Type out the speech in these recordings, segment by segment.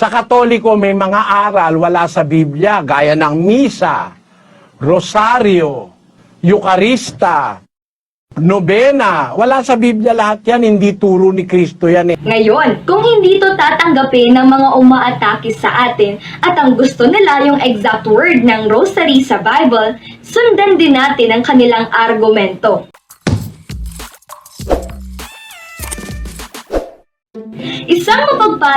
Sa Katoliko may mga aral wala sa Biblia gaya ng misa, rosaryo, eukarista, nobena. Wala sa Biblia lahat yan, hindi turo ni Kristo yan eh. Ngayon, kung hindi to tatanggapin ng mga umaatake sa atin at ang gusto nila yung exact word ng rosary sa Bible, sundan din natin ang kanilang argumento.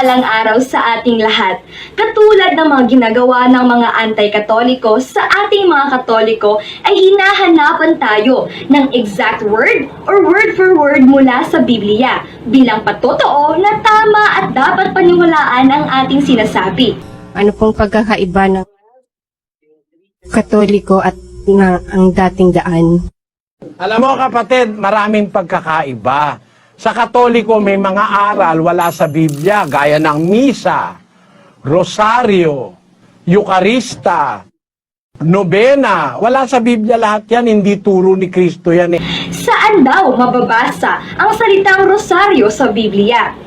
Mapagpalang araw sa ating lahat. Katulad ng mga ginagawa ng mga anti-katoliko, sa ating mga katoliko ay hinahanapan tayo ng exact word or word for word mula sa Biblia bilang patotoo na tama at dapat paniwalaan ang ating sinasabi. ano pong pagkakaiba ng katoliko at na ang dating daan. Alam mo kapatid, maraming pagkakaiba. Sa Katoliko may mga aral wala sa Biblia gaya ng misa, rosaryo, eukarista, nobena. Wala sa Biblia lahat yan, hindi turo ni Kristo yan eh. Saan daw mababasa ang salitang rosaryo sa Biblia?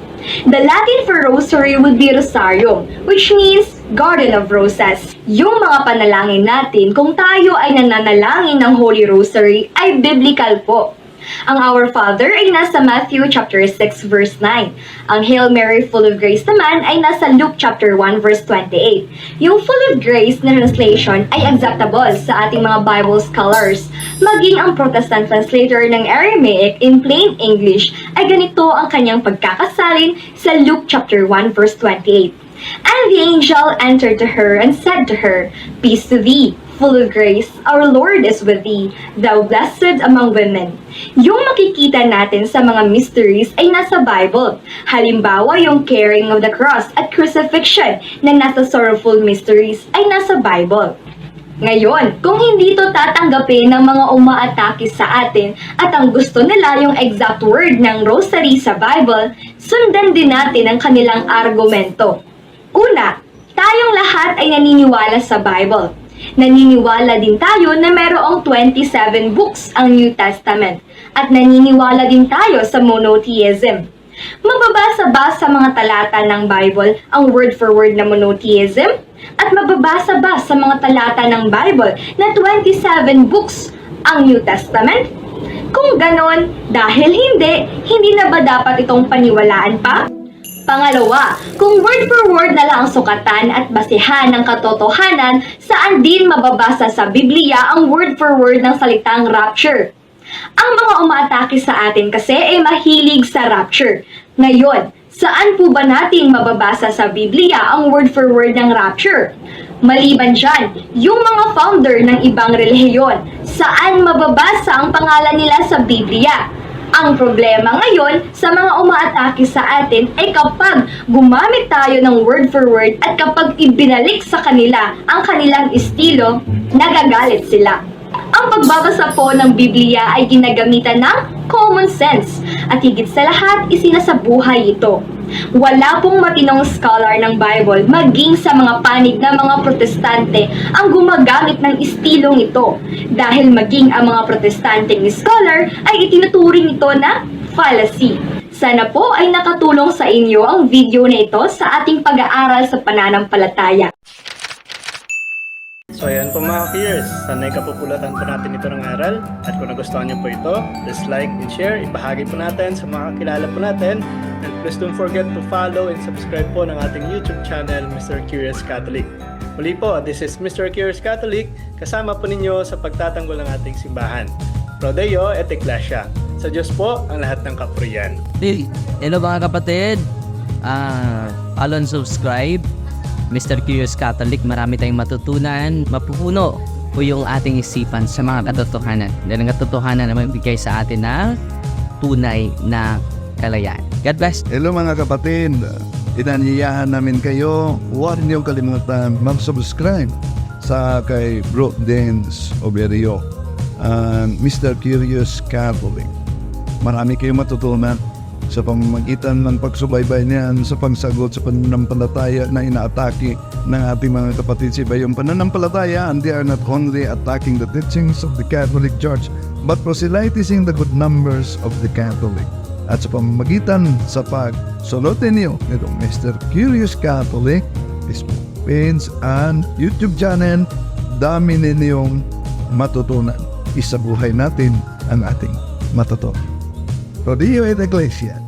The Latin for rosary would be rosarium, which means garden of roses. Yung mga panalangin natin kung tayo ay nananalangin ng Holy Rosary ay biblical po. Ang Our Father ay nasa Matthew chapter 6 verse 9. Ang Hail Mary full of grace naman ay nasa Luke chapter 1 verse 28. Yung full of grace na translation ay acceptable sa ating mga Bible scholars. Maging ang Protestant translator ng Aramaic in plain English ay ganito ang kanyang pagkakasalin sa Luke chapter 1 verse 28. And the angel entered to her and said to her, Peace to thee, full of grace, our Lord is with thee, thou blessed among women. Yung makikita natin sa mga mysteries ay nasa Bible. Halimbawa, yung carrying of the cross at crucifixion na nasa sorrowful mysteries ay nasa Bible. Ngayon, kung hindi to tatanggapin ng mga umaatake sa atin at ang gusto nila yung exact word ng rosary sa Bible, sundan din natin ang kanilang argumento. Una, tayong lahat ay naniniwala sa Bible. Naniniwala din tayo na mayroong 27 books ang New Testament at naniniwala din tayo sa monotheism. Mababasa ba sa mga talata ng Bible ang word for word na monotheism? At mababasa ba sa mga talata ng Bible na 27 books ang New Testament? Kung ganon, dahil hindi, hindi na ba dapat itong paniwalaan pa? Pangalawa, kung word for word na lang ang sukatan at basihan ng katotohanan, saan din mababasa sa Biblia ang word for word ng salitang rapture? Ang mga umaatake sa atin kasi ay mahilig sa rapture. Ngayon, saan po ba nating mababasa sa Biblia ang word for word ng rapture? Maliban dyan, yung mga founder ng ibang relihiyon, saan mababasa ang pangalan nila sa Biblia? Ang problema ngayon sa mga umaatake sa atin ay kapag gumamit tayo ng word for word at kapag ibinalik sa kanila ang kanilang estilo, nagagalit sila. Ang pagbabasa po ng Biblia ay ginagamitan ng common sense at higit sa lahat isinasabuhay ito. Wala pong matinong scholar ng Bible maging sa mga panig ng mga protestante ang gumagamit ng estilong ito dahil maging ang mga protestanteng scholar ay itinuturing ito na fallacy. Sana po ay nakatulong sa inyo ang video na ito sa ating pag-aaral sa pananampalataya. So ayan po mga peers, sanay kapupulatan po natin ito ng aral at kung nagustuhan niyo po ito, please like and share, ibahagi po natin sa mga kilala po natin and please don't forget to follow and subscribe po ng ating YouTube channel, Mr. Curious Catholic. Muli po, this is Mr. Curious Catholic, kasama po ninyo sa pagtatanggol ng ating simbahan. Pro Deo et Ecclesia. Sa Diyos po ang lahat ng kapurian. Hey, hello mga kapatid. Ah, follow and subscribe. Mr. Curious Catholic, marami tayong matutunan. Mapupuno po yung ating isipan sa mga katotohanan. Dahil ang katotohanan na magbigay sa atin ng tunay na kalayaan. God bless. Hello mga kapatid, inanyayahan namin kayo, huwag niyong kalimutan mag-subscribe sa kay Bro Dance Oberio and Mr. Curious Catholic. Marami kayong matutunan sa pamamagitan ng pagsubaybay niyan sa pagsagot sa pananampalataya na inaatake ng ating mga kapatid sa iba. Yung pananampalataya, and they are not only attacking the teachings of the Catholic Church, but proselytizing the good numbers of the Catholic. At sa pamamagitan sa pagsulot ninyo nitong Mr. Curious Catholic, Facebook page and YouTube channel, dami ninyong matutunan. Isabuhay natin ang ating matutunan. Rodillo et Iglesia,